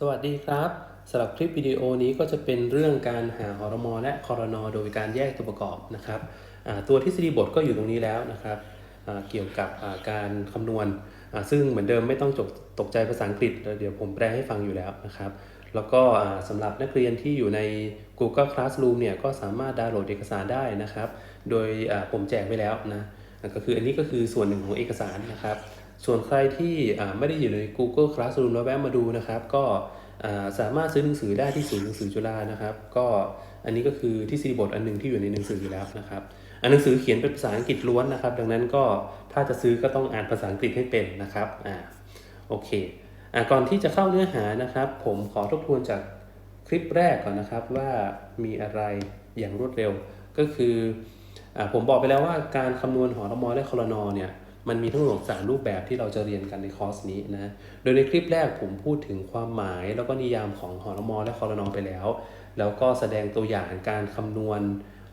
สวัสดีครับสำหรับคลิปวิดีโอนี้ก็จะเป็นเรื่องการหาหอรมอและคอรนอโดยการแยกตัวประกอบนะครับตัวทฤษฎีบทก็อยู่ตรงนี้แล้วนะครับเกี่ยวกับการคำนวณ ซึ่งเหมือนเดิมไม่ต้องจกตกใจภาษาอังกฤษ เดี๋ยวผมแปลให้ฟังอยู่แล้วนะครับ แล้วก็สำหรับนักเรียนที่อยู่ใน Google Classroom เนี่ยก็สามารถดาวน์โหลดเอกสารได้นะครับ โดยผมแจกไว้แล้วนะก็คืออันนี้ก็คือส่วนหนึ่งของเอกสารนะครับ ส่วนใครที่ไม่ได้อยู่ใน Google Classroom แล้วแวะมาดูนะครับ ก็สามารถซื้อหนังสือได้ที่ศูนย์หนังสือจุฬานะครับ ก็อันนี้ก็คือที่ซีดีบทอันหนึ่งที่อยู่ในหนังสืออยู่แล้วนะครับอันหนังสือเขียนเป็นภาษาอังกฤษล้วนนะครับ ดังนั้นก็ถ้าจะซื้อก็ต้องอ่านภาษาอังกฤษให้เป็นนะครับอ่าโอเคอ่าก่อนที่จะเข้าเนื้อหานะครับ ผมขอทบทวนจากคลิปแรกก่อนนะครับว่ามีอะไรอย่างรวดเร็ว ก็คืออผมบอกไปแล้วว่าการคำนวณหอรมอและคอรนอเนี่ย มันมีทั้งหมดสามรูปแบบที่เราจะเรียนกันในคอร์สนี้นะ โดยในคลิปแรกผมพูดถึงความหมาย แล้วก็นิยามของหอรมอและคอรนอไปแล้ว แล้วก็แสดงตัวอย่างการคำนวณ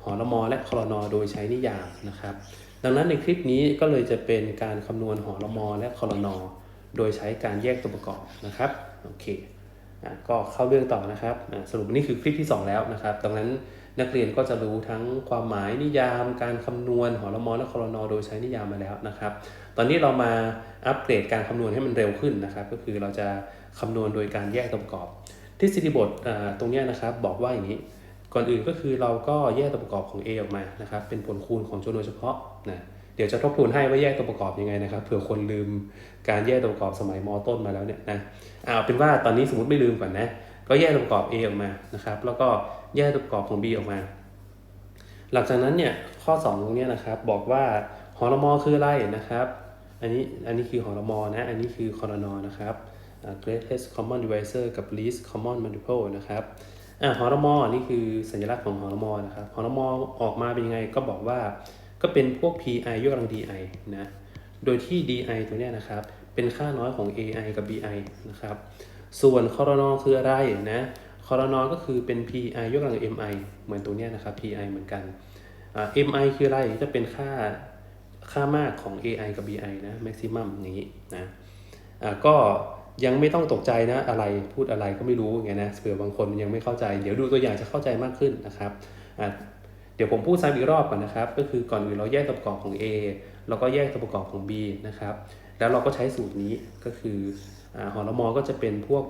หอรมอและคอรนอโดยใช้นิยามนะครับ ดังนั้นในคลิปนี้ก็เลยจะเป็นการคำนวณหอรมอและคอรนอโดยใช้การแยกตัวประกอบนะครับ โอเค ก็เข้าเรื่องต่อนะครับสรุปนี่คือคลิปที่ 2 แล้วนะครับดังนั้นนักเรียนก็จะรู้ทั้งความหมายนิยาม การคำนวณหอรมอและคอรนอโดยใช้นิยามมาแล้วนะครับ ตอนนี้เรามาอัปเกรดการคำนวณให้มันเร็วขึ้นนะครับ ก็คือเราจะคำนวณโดยการแยกตัวประกอบทฤษฎีบทตรงนี้นะครับบอกว่าอย่างนี้ ก่อนอื่นก็คือเราก็แยกตัวประกอบของ A ออกมานะครับเป็นผลคูณของจำนวนเฉพาะนะ เดี๋ยวจะทบทวนให้ว่าแยกตัวประกอบยังไงนะครับเผื่อคนลืมการแยกตัวประกอบสมัยมต้นมาแล้วเนี่ยนะเอาเป็นว่าตอนนี้สมมติไม่ลืมก่อนนะก็แยกตัวประกอบ A ออกมานะครับ แล้วก็แยกตัวประกอบของ B ออกมา หลังจากนั้นเนี่ยข้อ 2 ตรงนี้นะครับ บอกว่าหอรมอคืออะไรนะครับ อันนี้อันนี้คือหอรมอนะ อันนี้คือคอรนอนะครับ greatest common divisor กับ least common multiple นะครับอ่าหอรมอนี่คือสัญลักษณ์ของหอรมอนะครับหอรมอออกมาเป็นยังไงก็บอกว่า ก็เป็นพวก pi ยกกำลัง di นะ โดยที่ di ตัวเนี้ยนะครับ เป็นค่าน้อยของ ai กับ bi นะครับ ส่วนคอรนอคืออะไรนะคอรนอก็คือเป็น pi ยกกำลัง mi เหมือนตัวเนี้ยนะครับ pi เหมือนกันอ่า mi คืออะไร จะเป็นค่าค่ามากของ AI กับ BI นะ maximum อย่างนี้นะอ่าก็ยังไม่ต้องตกใจนะอะไรพูดอะไรก็ไม่รู้อย่างนะเผื่อบางคนยังไม่เข้าใจ เดี๋ยวดูตัวอย่างจะเข้าใจมากขึ้นนะครับ เดี๋ยวผมพูดซ้ำอีกรอบก่อนนะครับ ก็คือก่อนอื่นเราแยกตัวประกอบของ A แล้วก็แยกตัวประกอบของ B นะครับ แล้วเราก็ใช้สูตรนี้ก็คืออหอรมอก็จะเป็นพวก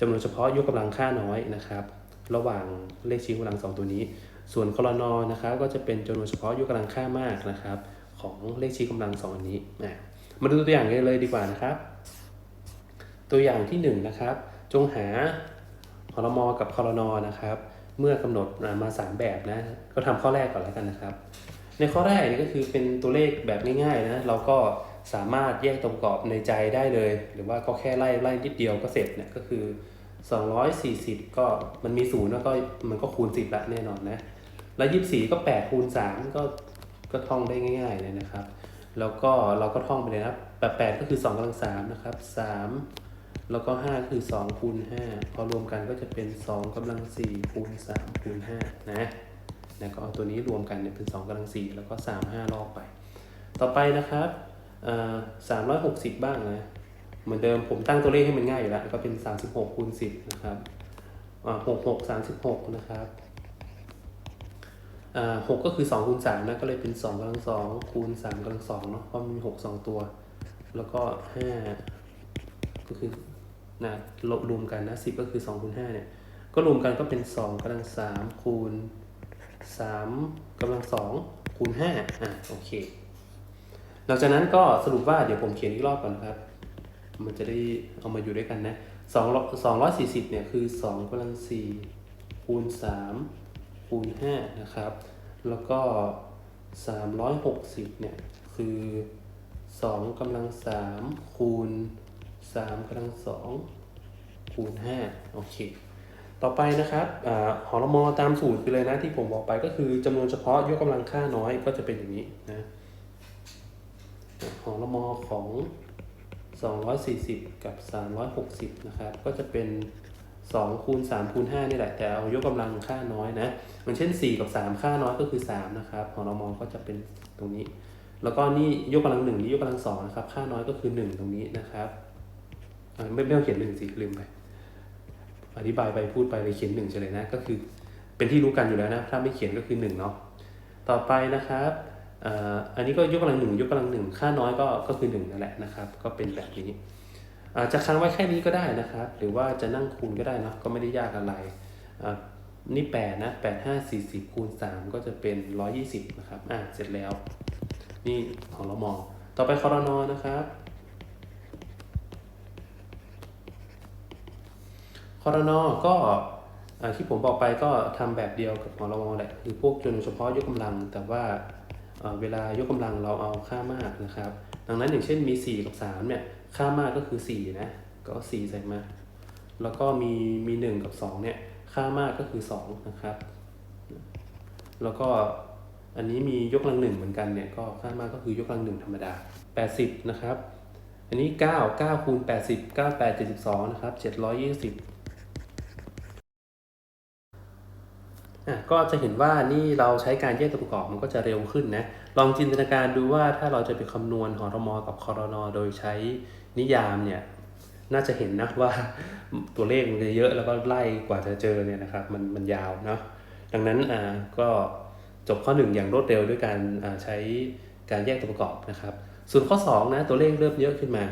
จำนวนเฉพาะยกกำลังค่าน้อยนะครับ ระหว่างเลขชี้กำลังสองตัวนี้ ส่วนคอรนอนะครับก็จะเป็นจำนวนเฉพาะยกกำลังค่ามากนะครับ ของเลขชี้กำลังสองอันนี้นะมาดูตัวอย่างกันเลยดีกว่านะครับ ตัวอย่างที่1นงนะครับ จงหาหอรมอกับคอรนอนะครับ เมื่อกำหนดมา 3 แบบนะ ก็ทำข้อแรกก่อนแล้วกันนะครับ ในข้อแรกนี่ก็คือเป็นตัวเลขแบบง่ายๆนะ เราก็สามารถแยกตัวปรอบในใจได้เลย หรือว่าก็แค่ไล่ไล่นิดเดียวก็เสร็จเนี่ยก็คือ 240 ก็มันมีศูนย์แล้วก็มันก็คูณ 10ละแน่นอนนะ แล้ว 24 ก็ 8 คูณ 3 ก็ก็ท่องได้ง่ายๆเลยนะครับ แล้วก็เราก็ท่องไปเลยนะครับแปดแปดก็คือ2กำลัง3นะครับ3 แล้วก็ 5 คือ 2 คูณ 5 พอรวมกันก็จะเป็น 2กำลัง 4 คูณ 3 คูณ 5 นะนะก็เอาตัวนี้รวมกันเนี่ยเป็น 2กำลัง 4 แล้วก็ 3 5 รอบไป ต่อไปนะครับอ่า360บ้างนะ เหมือนเดิมผมตั้งตัวเลขให้มันง่ายอยู่แล้ว ก็เป็น 36คูณ10 นะครับอ่า66 36นะครับอ่าหกก็คือ2คูณ3นะ ก็เลยเป็น2กำลังสองคูณ3กำลังสองเนาะ เพราะมันมี6 2 ตัว แล้วก็5 ก็คือนะลบรวมกันนะ10ก็คือ2คูณ5เนี่ยก็รวมกันก็เป็น2กำลัง3คูณ3กำลัง2คูณ5อะโอเคหลังจากนั้นก็สรุปว่าเดี๋ยวผมเขียนอีกรอบก่อนนะครับ มันจะได้เอามาอยู่ด้วยกันนะ2 240เนี่ยคือ2กำลัง4คูณ3คูณ5นะครับ แล้วก็360เนี่ยคือ2กำลัง3คูณ 3กำลัง2คูณ5โอเค ต่อไปนะครับอหอรมอตามสูตรไปเลยนะที่ผมบอกไปก็คือจำนวนเฉพาะยกกำลังค่าน้อยก็จะเป็นอย่างนี้นะหอรมอของ 240 กับ 360 นะครับ ก็จะเป็น2คูณ3คูณ5นี่แหละ แต่เอายกกำลังค่าน้อยนะอย่างเช่น 4 กับ 3 ค่าน้อยก็คือ 3 นะครับขอรมอก็จะเป็นตรงนี้ แล้วก็นี่ยกกำลัง1นี่ยกกำลัง2นะครับ ค่าน้อยก็คือ 1 ตรงนี้นะครับ ไม่ไม่ต้องเขียน1สิลืมไป อธิบายไปพูดไปเลยเขียนหนึ่งเฉยนะ ก็คือเป็นที่รู้กันอยู่แล้วนะ ถ้าไม่เขียนก็คือหนึ่งเนาะ ต่อไปนะครับอันนี้ก็ยกกำลังหนึ่งยกกำลังหนึ่งค่าน้อยก็ก็คือหนึ่งนั่นแหละนะครับ ก็เป็นแบบนี้จะค้างไว้แค่นี้ก็ได้นะครับ หรือว่าจะนั่งคูณก็ได้นะก็ไม่ได้ยากอะไร นี่แปดนะแปดห้าสี่สิบคูณสามก็จะเป็นร้อยี่สิบนะครับ อ่าเสร็จแล้ว นี่ของเรามอง ต่อไปคอรนอนะครับ คอรนอก็ที่ผมบอกไปก็ทำแบบเดียวกับของราแหละคือพวกจนเฉพาะยกกำลัง แต่ว่าเวลายกกำลังเราเอาค่ามากนะครับ ดังนั้นอย่างเช่นมี 4 กับ 3 เนี่ย ค่ามากก็คือ 4 นะ ก็4ใส่มา แล้วก็มีมี 1 กับ 2 เนี่ย ค่ามากก็คือ 2 นะครับ แล้วก็อันนี้มียกกำลังหนึ่งเหมือนกันเนี่ย ก็ค่ามากก็คือยกกำลังหนึ่งธรรมดา 80 นะครับ อันนี้ 9 9คูณ80 98 72 นะครับ 720 อะ ก็จะเห็นว่านี่เราใช้การแยกตัวประกอบมันก็จะเร็วขึ้นนะ ลองจินตนาการดูว่าถ้าเราจะไปคำนวณหอรมอกับคอรนอโดยใช้นิยามเนี่ย น่าจะเห็นนะว่าตัวเลขมันจะเยอะแล้วก็ไล่กว่าจะเจอเนี่ยนะครับ มันมันยาวเนาะ ดังนั้นอ่าก็จบข้อหนึ่งอย่างรวดเร็วด้วยการใช้การแยกตัวประกอบนะครับ ส่วนข้อสองนะตัวเลขเริ่มเยอะขึ้นมา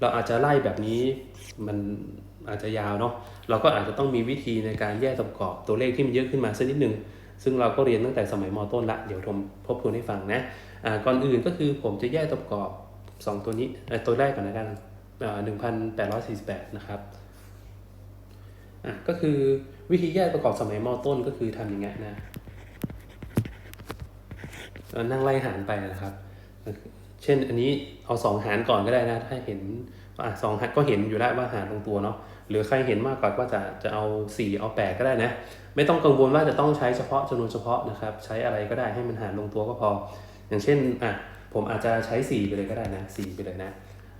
เราอาจจะไล่แบบนี้มันอาจจะยาวเนาะเราก็อาจจะต้องมีวิธีในการแยกประกอบตัวเลขที่มันเยอะขึ้นมาสักนิดหนึ่งซึ่งเราก็เรียนตั้งแต่สมัยมต้นละเดี๋ยวทมทบทวนให้ฟังนะอ่าก่อนอื่นก็คือผมจะแยกตัวประกอบ 2 ตัวนี้ตัวแรกก่อนนะกันหนึ่งพันแปดร้อยสี่สิบแปดนะครับอะก็คือวิธีแยกประกอบสมัยมต้นก็คือทำอย่างเงี้ยนะเอ่อนั่งไล่หารไปนะครับ เช่นอันนี้เอาสองหารก่อนก็ได้นะ ถ้าเห็นอะสองหารก็เห็นอยู่แล้วว่าหารลงตัวเนาะหรือใครเห็นมากกว่าก็จะจะเอา 4 เอา 8 ก็ได้นะ ไม่ต้องกังวลว่าจะต้องใช้เฉพาะจำนวนเฉพาะนะครับ ใช้อะไรก็ได้ให้มันหารลงตัวก็พอ อย่างเช่นอะผมอาจจะใช้ 4 ไปเลยก็ได้นะ 4 ไปเลยนะ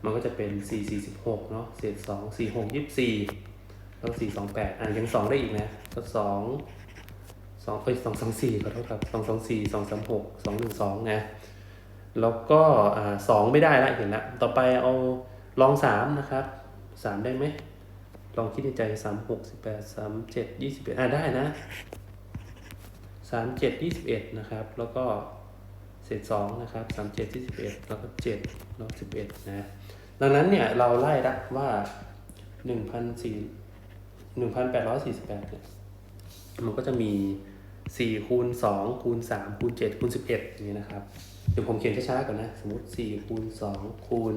มันก็จะเป็น 4 46 เนาะเศษ2 4 6 24 แล้ว 4 2 8 อะยัง 2 ได้อีกนะ ก็ 2 2เอ้ย2 2 4ขอโทษครับ 2 2 4 2 3 6 2 1 2 นะ แล้วก็สองไม่ได้ละเห็นละต่อไปเอาลองสามนะครับสามได้ไหมลองคิดในใจสามหกสิบแปดสามเจ็ดยี่สิบเอ็ดอ่าได้นะสามเจ็ดยี่สิบเอ็ดนะครับ แล้วก็เศษสองนะครับสามเจ็ดยี่สิบเอ็ดแล้วก็เจ็ดแล้วสิบเอ็ดนะ ดังนั้นเนี่ยเราไล่ละว่าหนึ่งพันสี่หนึ่งพันแปดร้อยสี่สิบแปดเนี่ยมันก็จะมี สี่คูณสองคูณสามคูณเจ็ดคูณสิบเอ็ดอย่างนี้นะครับเดี๋ยวผมเขียนช้าๆก่อนนะ สมมติ4คูณ2คูณ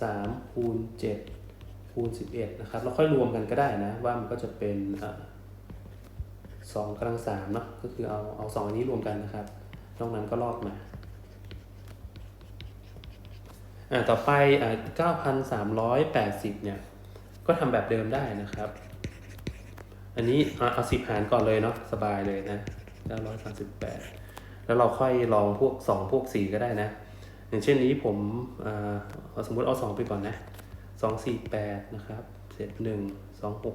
3คูณ7คูณ11นะครับเราค่อยรวมกันก็ได้นะ ว่ามันก็จะเป็นอ่าสองกำลังสามเนาะก็คือเอาเอาสองอันนี้รวมกันนะครับนอกนั้นก็ลอกมาอ่าต่อไปอ่า9,380เนี่ยก็ทำแบบเดิมได้นะครับ อันนี้เอาสิบหารก่อนเลยเนาะสบายเลยนะ938แล้วเราค่อยลองพวก2พวก4ก็ได้นะ อย่างเช่นนี้ผมเอาสมมติเอา2ไปก่อนนะ2 4 8นะครับเศษ1 2 6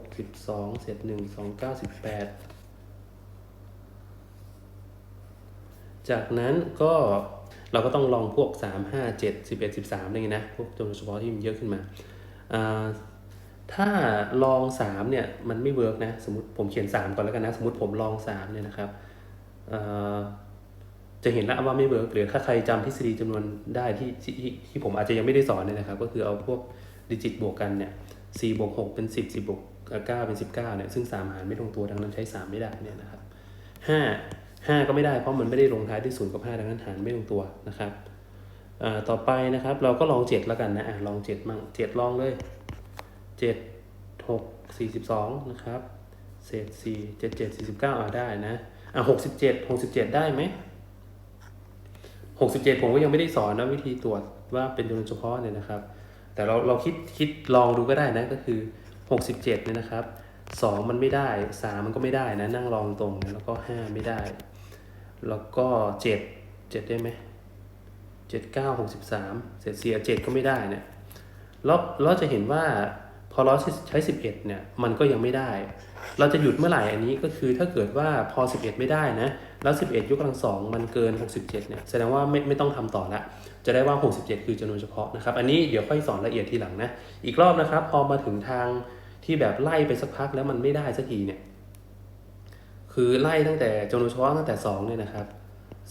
12เศษ1 2 9 18จากนั้นก็เราก็ต้องลองพวก 3 5 7 11 13อะไรเงี้ยนะ พวกจำนวนเฉพาะที่มันเยอะขึ้นมาอ่า ถ้าลอง3เนี่ยมันไม่เวิร์กนะ สมมติผมเขียน3ก่อนแล้วกันนะ สมมติผมลอง3เนี่ยนะครับจะเห็นแล้วว่าไม่เวิร์กหรือถ้าใครจำทฤษฎีจำนวนได้ที่ที่ที่ผมอาจจะยังไม่ได้สอนเนี่ยนะครับ ก็คือเอาพวกดิจิตบวกกันเนี่ย4บวก6เป็น10 10บบวก9เป็น19เก้าเนี่ยซึ่ง3หารไม่ลงตัวดังนั้นใช้3ไม่ได้เนี่ยนะครับ5 5ก็ไม่ได้เพราะมันไม่ได้ลงท้ายด้วย0กับ5ดังนั้นหารไม่ลงตัวนะครับต่อไปนะครับ เราก็ลอง7แล้วกันนะอะลอง7มั่ง7ลองเลย 7 6 42 นะครับ เศษ 4 7 7 49อ่าได้นะ อะหกสิบเจ็ดหกสิบเจ็ดได้ไหมหกสิบเจ็ดผมก็ยังไม่ได้สอนนะวิธีตรวจว่าเป็นจำนวนเฉพาะเนี่ยนะครับ แต่เราเราคิดคิดลองดูก็ได้นะก็คือหกสิบเจ็ดเนี่ยนะครับสองมันไม่ได้สามมันก็ไม่ได้นะนั่งลองตรงแล้วก็ห้าไม่ได้ แล้วก็เจ็ดเจ็ดได้ไหมเจ็ดเก้าหกสิบสามเศษเสียเจ็ดก็ไม่ได้เนี่ยแล้วเราจะเห็นว่า อเราใช้สิบเอ็ดเนี่ย มันก็ยังไม่ได้ เราจะหยุดเมื่อไหร่อันนี้ก็คือถ้าเกิดว่าพอ 11 ไม่ได้นะ แล้ว 11 ยกกำลังสองมันเกิน 67 เนี่ย แสดงว่าไม่ไม่ต้องทำต่อละ จะได้ว่า 67 คือจำนวนเฉพาะนะครับ อันนี้เดี๋ยวค่อยสอนละเอียดทีหลังนะ อีกรอบนะครับ พอมาถึงทางที่แบบไล่ไปสักพักแล้วมันไม่ได้สักทีเนี่ย คือไล่ตั้งแต่จำนวนเฉพาะตั้งแต่สองเนี่ยนะครับ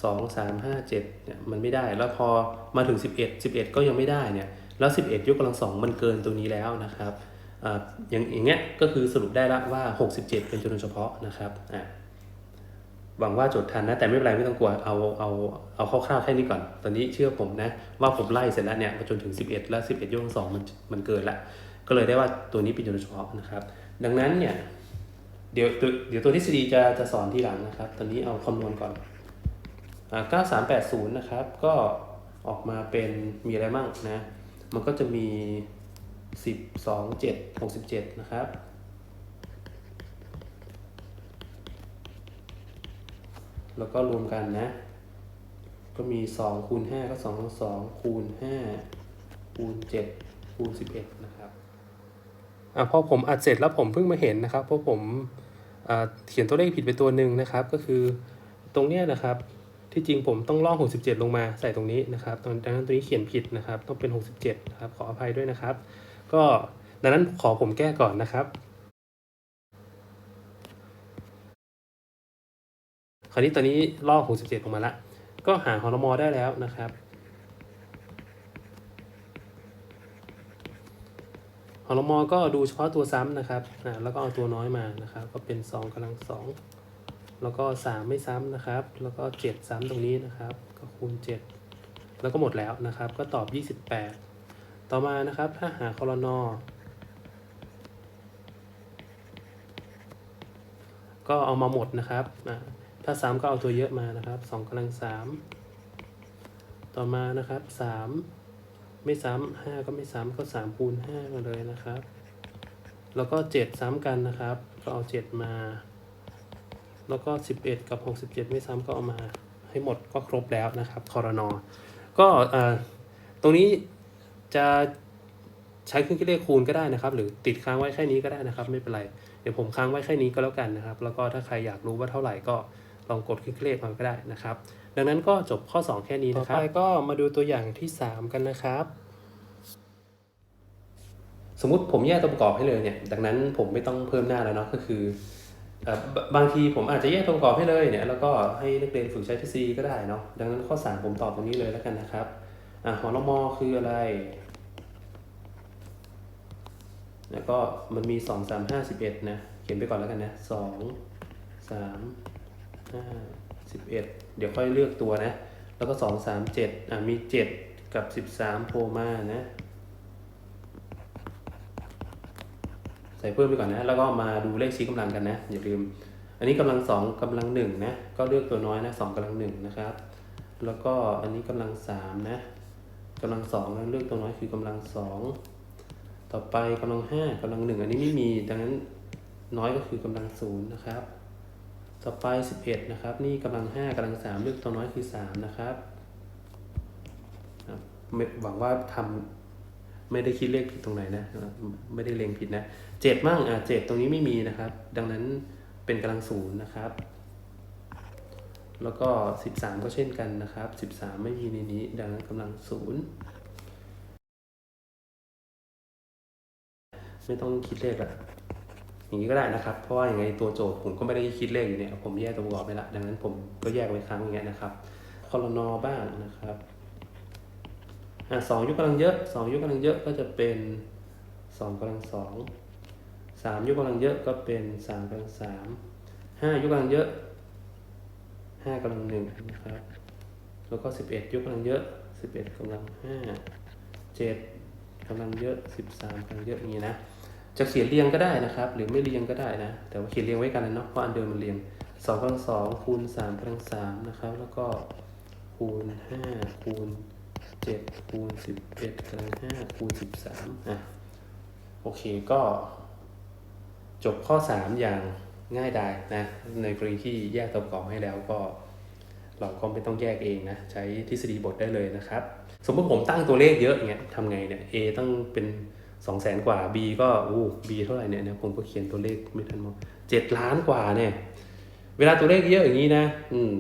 สองสามห้าเจ็ดเนี่ยมันไม่ได้ แล้วพอมาถึงสิบเอ็ดสิบเอ็ดก็ยังไม่ได้เนี่ย แล้วสิบเอ็ดยกกำลังสองมันเกินตรงนี้แล้วนะครับ อย่างอย่างเงี้ยก็คือสรุปได้ละว่าหกสิบเจ็ดเป็นจำนวนเฉพาะนะครับอ่าหวังว่าจดทันนะ แต่ไม่เป็นไรไม่ต้องกลัวเอาเอาเอาคร่าวๆแค่นี้ก่อน ตอนนี้เชื่อผมนะ ว่าผมไล่เสร็จแล้วเนี่ยมาจนถึง 11 แล้ว 11ยกกำลังสองมันมันเกินละ ก็เลยได้ว่าตัวนี้เป็นจำนวนเฉพาะนะครับ ดังนั้นเนี่ยเดี๋ยวเดี๋ยวตัวทฤษฎีจะจะสอนทีหลังนะครับ ตอนนี้เอาคำนวณก่อนอ่า9380 นะครับ ก็ออกมาเป็นมีอะไรบ้างนะ มันก็จะมี 10 2 7 67 นะครับ แล้วก็รวมกันนะ ก็มี 2 คูณ 5 ก็ 2 ทั้ง 2 คูณ 5 คูณ 7 คูณ 11 นะครับอะพอผมอัดเสร็จแล้วผมเพิ่งมาเห็นนะครับ เพราะผมเขียนตัวเลขผิดไปตัวหนึ่งนะครับ ก็คือตรงเนี้ยนะครับที่จริงผมต้องลอก67 ลงมาใส่ตรงนี้นะครับตรงดังนั้นตัวนี้เขียนผิดนะครับ ต้องเป็น 67 นะครับ ขออภัยด้วยนะครับ ก็ดังนั้นขอผมแก้ก่อนนะครับ คราวนี้ตอนนี้ลอก67ออกมาละ ก็หาฮอร์โมนได้แล้วนะครับฮอร์โมนก็ดูเฉพาะตัวซ้ำนะครับอ่าแล้วก็เอาตัวน้อยมานะครับ ก็เป็น2กำลัง2แล้วก็ 3 ไม่ซ้ำนะครับ แล้วก็ 7 ซ้ำตรงนี้นะครับ ก็คูณ 7 แล้วก็หมดแล้วนะครับ ก็ตอบ 28 ต่อมานะครับถ้าหาคอรนอก็เอามาหมดนะครับ ถ้าซ้ำก็เอาตัวเยอะมานะครับสองกำลังสามต่อมานะครับสามไม่ซ้ำห้าก็ไม่ซ้ำก็สามคูณห้ามาเลยนะครับ แล้วก็เจ็ดซ้ำกันนะครับ ก็เอาเจ็ดมา แล้วก็สิบเอ็ดกับหกสิบเจ็ดไม่ซ้ำก็เอามาให้หมดก็ครบแล้วนะครับคอรนอก็ตรงนี้ จะใช้เครื่องคิดเลขคูณก็ได้นะครับ หรือติดค้างไว้แค่นี้ก็ได้นะครับ ไม่เป็นไร เดี๋ยวผมค้างไว้แค่นี้ก็แล้วกันนะครับ แล้วก็ถ้าใครอยากรู้ว่าเท่าไหร่ก็ลองกดคลิกเลขมาก็ได้นะครับ ดังนั้นก็จบข้อ 2 แค่นี้นะครับ ต่อไปก็มาดูตัวอย่างที่ 3 กันนะครับ สมมติผมแยกตัวประกอบให้เลยเนี่ย ดังนั้นผมไม่ต้องเพิ่มหน้าแล้วเนาะ ก็คือบบางทีผมอาจจะแยกตัวประกอบให้เลยเนี่ย แล้วก็ให้นักเรียนฝึกใช้ทฤษฎีก็ได้เนาะ ดังนั้นข้อ 3 ผมตอบตรงนี้เลยแล้วกันนะครับ อ่าหอรมอคืออะไร แล้วก็มันมีสองสามห้าสิบเอ็ดนะ เขียนไปก่อนแล้วกันนะสองสามห้าสิบเอ็ดเดี๋ยวค่อยเลือกตัวนะ แล้วก็สองสามเจ็ดอะมีเจ็ดกับสิบสามโผล่มานะ ใส่เพิ่มไปก่อนนะ แล้วก็มาดูเลขชี้กำลังกันนะ อย่าลืม อันนี้กำลังสองกำลังหนึ่งนะ ก็เลือกตัวน้อยนะสองกำลังหนึ่งนะครับ แล้วก็อันนี้กำลังสามนะ กำลังสองแล้วเลือกตัวน้อยคือกำลังสองต่อไปกำลังห้ากำลังหนึ่งอันนี้ไม่มีดังนั้นน้อยก็คือกำลังศูนย์นะครับ ต่อไปสิบเอ็ดนะครับ นี่กำลังห้ากำลังสามเลือกตัวน้อยคือสามนะครับหวังว่าทำไม่ได้คิดเลขผิดตรงไหนนะ ไม่ได้เลงผิดนะเจ็ดมั่งอะเจ็ดตรงนี้ไม่มีนะครับ ดังนั้นเป็นกำลังศูนย์นะครับ แล้วก็สิบสามก็เช่นกันนะครับสิบสามไม่มีในนี้ ดังนั้นกำลังศูนย์ไม่ต้องคิดเลขละอย่างนี้ก็ได้นะครับ เพราะว่าอย่างไงตัวโจทย์ผมก็ไม่ได้คิดเลขอยู่เนี่ย ผมแยกตัวประกอบไปละ ดังนั้นผมก็แยกไว้ครั้งอย่างเงี้ยนะครับ คอรนอบ้างนะครับอะสองยกกำลังเยอะสองยกกำลังเยอะก็จะเป็นสองกำลังสองสามยกกำลังเยอะก็เป็นสามกำลังสามห้ายกกำลังเยอะ ห้ากำลังหนึ่งนะครับ แล้วก็สิบเอ็ดยกกำลังเยอะสิบเอ็ดกำลังห้าเจ็ดกำลังเยอะสิบสามกำลังเยอะอย่างนี้นะ จะเขียนเรียงก็ได้นะครับ หรือไม่เรียงก็ได้นะ แต่ว่าเขียนเรียงไว้กันนะเนาะเพราะอันเดิมมันเรียงสองกำลังสองคูณสามกำลังสามนะครับ แล้วก็คูณห้าคูณเจ็ดคูณสิบเอ็ดกำลังห้าคูณสิบสามอะโอเคก็จบข้อ 3 อย่าง ง่ายดายนะ ในกรณีที่แยกตัวประกอบให้แล้วก็ เราก็ไม่ต้องแยกเองนะ ใช้ทฤษฎีบทได้เลยนะครับ สมมติผมตั้งตัวเลขเยอะอย่างเงี้ยทำไงเนี่ย A ต้องเป็น2 0 0แสนกว่า B ก็อู้ B เท่าไหร่เนี่ยผมก็เขียนตัวเลขไม่ทันมองเจ็ดล้านกว่าเนี่ย เวลาตัวเลขเยอะอย่างนี้นะ อืม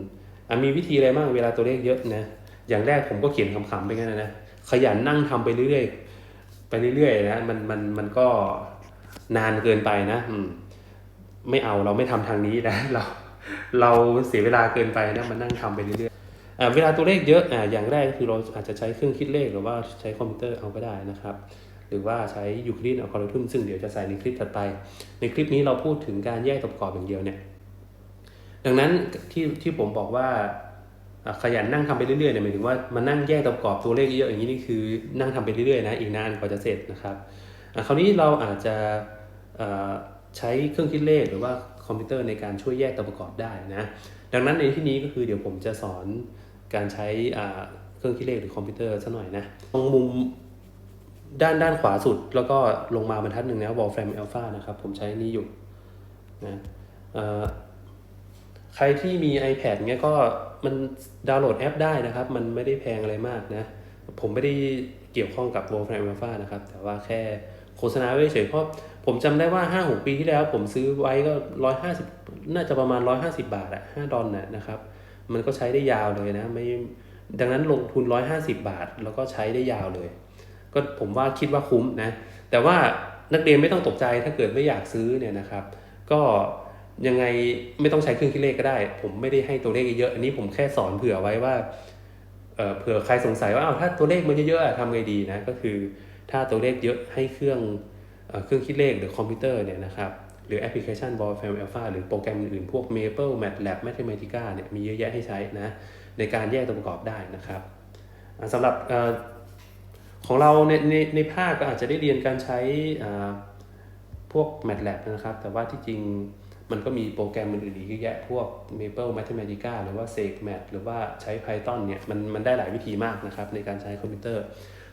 อะมีวิธีอะไรบ้างเวลาตัวเลขเยอะนะ อย่างแรกผมก็เขียนคำๆไปงั้นนะ ขยันนั่งทำไปเรื่อยๆ ไปเรื่อยๆนะ มันมันมันก็นานเกินไปนะ อืม ไม่เอาเราไม่ทำทางนี้นะเราเราเสียเวลาเกินไปนะมานั่งทำไปเรื่อยๆเวลาตัวเลขเยอะอ่าอย่างแรกก็คือเราอาจจะใช้เครื่องคิดเลขหรือว่าใช้คอมพิวเตอร์เอาก็ได้นะครับ หรือว่าใช้ยูคลิดอัลกอริทึมซึ่งเดี๋ยวจะใส่ในคลิปถัดไป ในคลิปนี้เราพูดถึงการแยกตัวประกอบอย่างเดียวเนี่ยดังนั้นที่ที่ผมบอกว่าขยันนั่งทำไปเรื่อยๆเนี่ยหมายถึงว่ามานั่งแยกตัวประกอบตัวเลขเยอะอย่างนี้นี่คือนั่งทำไปเรื่อยๆนะอีกนานกว่าจะเสร็จนะครับคราวนี้เราอาจจะ ใช้เครื่องคิดเลขหรือว่าคอมพิวเตอร์ในการช่วยแยกตัวประกอบได้นะ ดังนั้นในที่นี้ก็คือเดี๋ยวผมจะสอนการใช้เครื่องคิดเลขหรือคอมพิวเตอร์สักหน่อยนะตรงมุมด้านด้านขวาสุดแล้วก็ลงมาบรรทัดหนึ่งนะ Wolfram Alpha นะครับ ผมใช้นี่อยู่นะใครที่มี iPad เงี้ยก็มันดาวน์โหลดแอปได้นะครับ มันไม่ได้แพงอะไรมากนะ ผมไม่ได้เกี่ยวข้องกับ Wolfram Alpha นะครับ แต่ว่าแค่โฆษณาไว้เฉยเพราะ ผมจำได้ว่า5-6ปีที่แล้ว ผมซื้อไว้ก็150น่าจะประมาณ150บาทอะ5ดอลน่ะนะครับ มันก็ใช้ได้ยาวเลยนะไม่ดังนั้นลงทุน150บาท แล้วก็ใช้ได้ยาวเลย ก็ผมว่าคิดว่าคุ้มนะ แต่ว่านักเรียนไม่ต้องตกใจถ้าเกิดไม่อยากซื้อเนี่ยนะครับ ก็ยังไงไม่ต้องใช้เครื่องคิดเลขก็ได้ ผมไม่ได้ให้ตัวเลขเยอะอันนี้ผมแค่สอนเผื่อไว้ว่าเออเผื่อใครสงสัยว่าอ้าวถ้าตัวเลขมันเยอะๆทำไงดีนะก็คือ ถ้าตัวเลขเยอะให้เครื่อง เครื่องคิดเลขหรือคอมพิวเตอร์เนี่ยนะครับหรือแอปพลิเคชัน Wolfram Alpha หรือโปรแกรมอื่นๆพวก Maple MATLAB Mathematica เนี่ยมีเยอะแยะให้ใช้นะในการแยกตัวประกอบได้นะครับสำหรับอของเราในในในภาคก็อาจจะได้เรียนการใช้พวก MATLAB นะครับ แต่ว่าที่จริงมันก็มีโปรแกรมอื่นๆเยอะแยะพวก Maple Mathematica หรือว่า SEGMAT หรือว่าใช้ Python เนี่ยมันมันได้หลายวิธีมากนะครับในการใช้คอมพิวเตอร์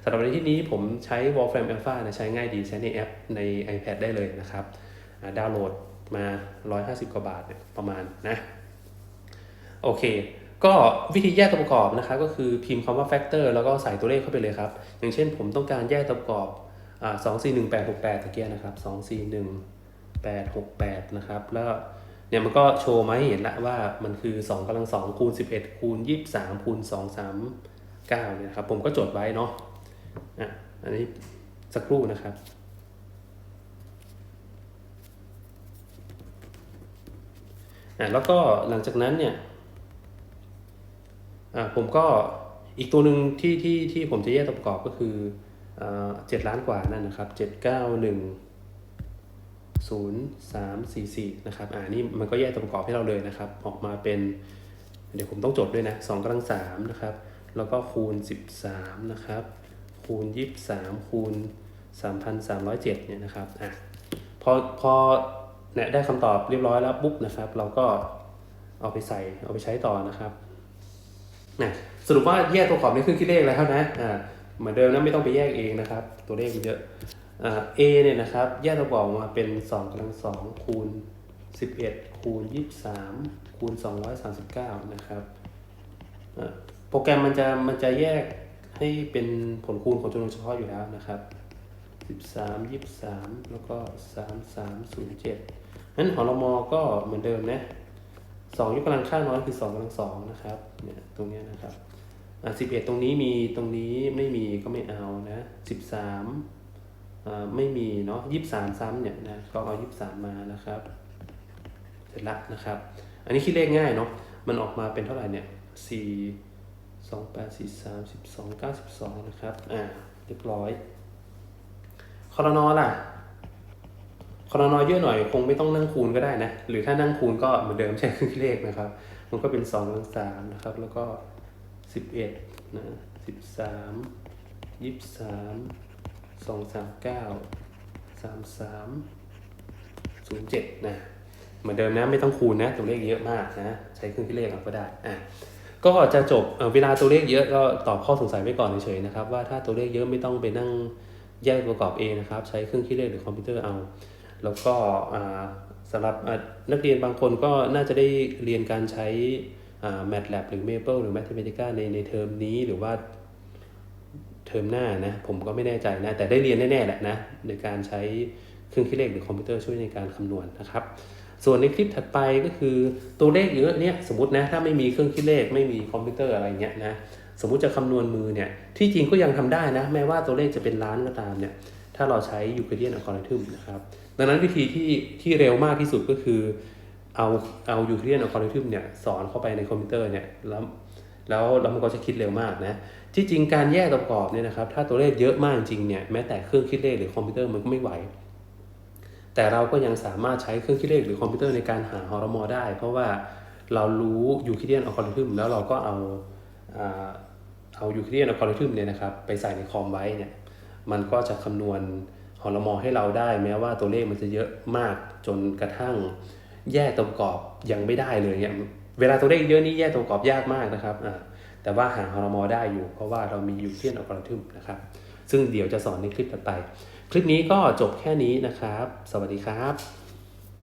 สำหรับในที่นี้ผมใช้ Wolfram Alpha นะใช้ง่ายดีใช้ในแอปใน iPad ได้เลยนะครับดาวน์โหลดมา 150 กว่าบาทเนี่ยประมาณนะโอเค ก็วิธีแยกตัวประกอบนะครับก็คือพิมพ์คำว่า factor แล้วก็ใส่ตัวเลขเข้าไปเลยครับ อย่างเช่นผมต้องการแยกตัวประกอบสองสี่หนึ่งแปดหกแปดตะเกียนะครับสองสี่หนึ่งแปดหกแปดนะครับ แล้วเนี่ยมันก็โชว์มาให้เห็นละว่ามันคือ2กำลังสองคูณ11คูณ23คูณ2 3 9เก้าเนี่ยครับผมก็จดไว้เนาะ อะอันนี้สักครู่นะครับอะแล้วก็หลังจากนั้นเนี่ยอ่าผมก็อีกตัวหนึ่งที่ที่ที่ผมจะแยกตัวประกอบก็คือเจ็ดล้านกว่านั่นนะครับเจ็ดเก้าหนึ่งศูนย์สามสี่สี่นะครับอ่านี่มันก็แยกตัวประกอบให้เราเลยนะครับ ออกมาเป็น เดี๋ยวผมต้องจดด้วยนะสองกำลังสามนะครับ แล้วก็คูณสิบสามนะครับ คูณยี่สามคูณสามพันสามร้อยเจ็ดเนี่ยนะครับอะพอพอเนี่ยได้คำตอบเรียบร้อยแล้วปุ๊บนะครับ เราก็เอาไปใส่เอาไปใช้ต่อนะครับนะสรุปว่าแยกตัวประกอบในเครื่องคิดเลขแล้วนะอ่าเหมือนเดิมนะไม่ต้องไปแยกเองนะครับ ตัวเลขมันเยอะอ่า A เนี่ยนะครับ แยกตัวประกอบมาเป็น2กำลัง2คูณ11คูณ23คูณ239นะครับอ่าโปรแกรมมันจะมันจะแยก ให้เป็นผลคูณของจำนวนเฉพาะอยู่แล้วนะครับ 13 23 แล้วก็ 3307นั้นหอรมอก็เหมือนเดิมนะสองยกกำลังค่าน้อยคือสองกำลังสองนะครับเนี่ยตรงนี้นะครับอ่าสิบเอ็ดตรงนี้มีตรงนี้ไม่มีก็ไม่เอานะสิบสามอ่าไม่มีเนาะยี่สิบสามซ้ำเนี่ยนะก็เอายี่สิบสามานะครับ เสร็จละนะครับ อันนี้คิดเลขง่ายเนาะมันออกมาเป็นเท่าไหร่เนี่ยสี่ สองแปดสี่สามสิบสองเก้าสิบสองนะครับ อ่า เรียบร้อยคอรนอล่ะคอรนอเยอะหน่อยคงไม่ต้องนั่งคูณก็ได้นะ หรือถ้านั่งคูณก็เหมือนเดิมใช้เครื่องคิดเลขนะครับ มันก็เป็น2กำลังสามนะครับ แล้วก็ 11นะ13 23 239 33 07นะ เหมือนเดิมนะไม่ต้องคูณนะตัวเลขเยอะมากนะ ใช้เครื่องคิดเลขเอาก็ได้ อะ ก็จะจบเวลาตัวเลขเยอะก็ตอบข้อสงสัยไว้ก่อนเฉยๆนะครับว่าถ้าตัวเลขเยอะไม่ต้องไปนั่งแยกประกอบเองนะครับ ใช้เครื่องคิดเลขหรือคอมพิวเตอร์เอา แล้วก็สำหรับนักเรียนบางคนก็น่าจะได้เรียนการใช้อ่า MATLAB หรือ Maple หรือ Mathematica ในในเทอมนี้หรือว่าเทอมหน้านะผมก็ไม่แน่ใจนะ แต่ได้เรียนแน่ๆแหละนะในการใช้เครื่องคิดเลขหรือคอมพิวเตอร์ช่วยในการคำนวณนะครับ ส่วนในคลิปถัดไปก็คือตัวเลขเยอะเนี่ยสมมตินะถ้าไม่มีเครื่องคิดเลขไม่มีคอมพิวเตอร์อะไรเงี้ยนะสมมุติจะคำนวณมือเนี่ยที่จริงก็ยังทำได้นะ แม้ว่าตัวเลขจะเป็นล้านก็ตามเนี่ยถ้าเราใช้ยูเครเดียนอัลกอริทึมนะครับดังนั้นวิธีที่ที่เร็วมากที่สุดก็คือเอาเอายูเครเดียนอัลกอริทึมเนี่ยสอนเข้าไปในคอมพิวเตอร์เนี่ยแล้วแล้วแล้วมันก็จะคิดเร็วมากนะที่จริงการแยกประกอบเนี่ยนะครับถ้าตัวเลขเยอะมากจริงเนี่ยแม้แต่เครื่องคิดเลขหรือคอมพิวเตอร์มันก็ไม่ไหว แต่เราก็ยังสามารถใช้เครื่องคิดเลขหรือคอมพิวเตอร์ในการหาฮอร์โมนได้ เพราะว่าเรารู้ยูครเดียนอัลกอริทึมแล้วเราก็เอาเอายูครเดียนอัลกอริทึมเนี่ยนะครับไปใส่ในคอมไว้เนี่ยมันก็จะคำนวณฮอร์โมนให้เราได้ แม้ว่าตัวเลขมันจะเยอะมากจนกระทั่งแยกตัวประกอบยังไม่ได้เลยเนี่ยเวลาตัวเลขเยอะนี่แยกตัวประกอบยากมากนะครับแต่ว่าหาฮอร์โมนได้อยู่ เพราะว่าเรามียูครเดียนอัลกอริทึมนะครับซึ่งเดี๋ยวจะสอนในคลิปถัดไป คลิปนี้ก็จบแค่นี้นะครับ สวัสดีครับ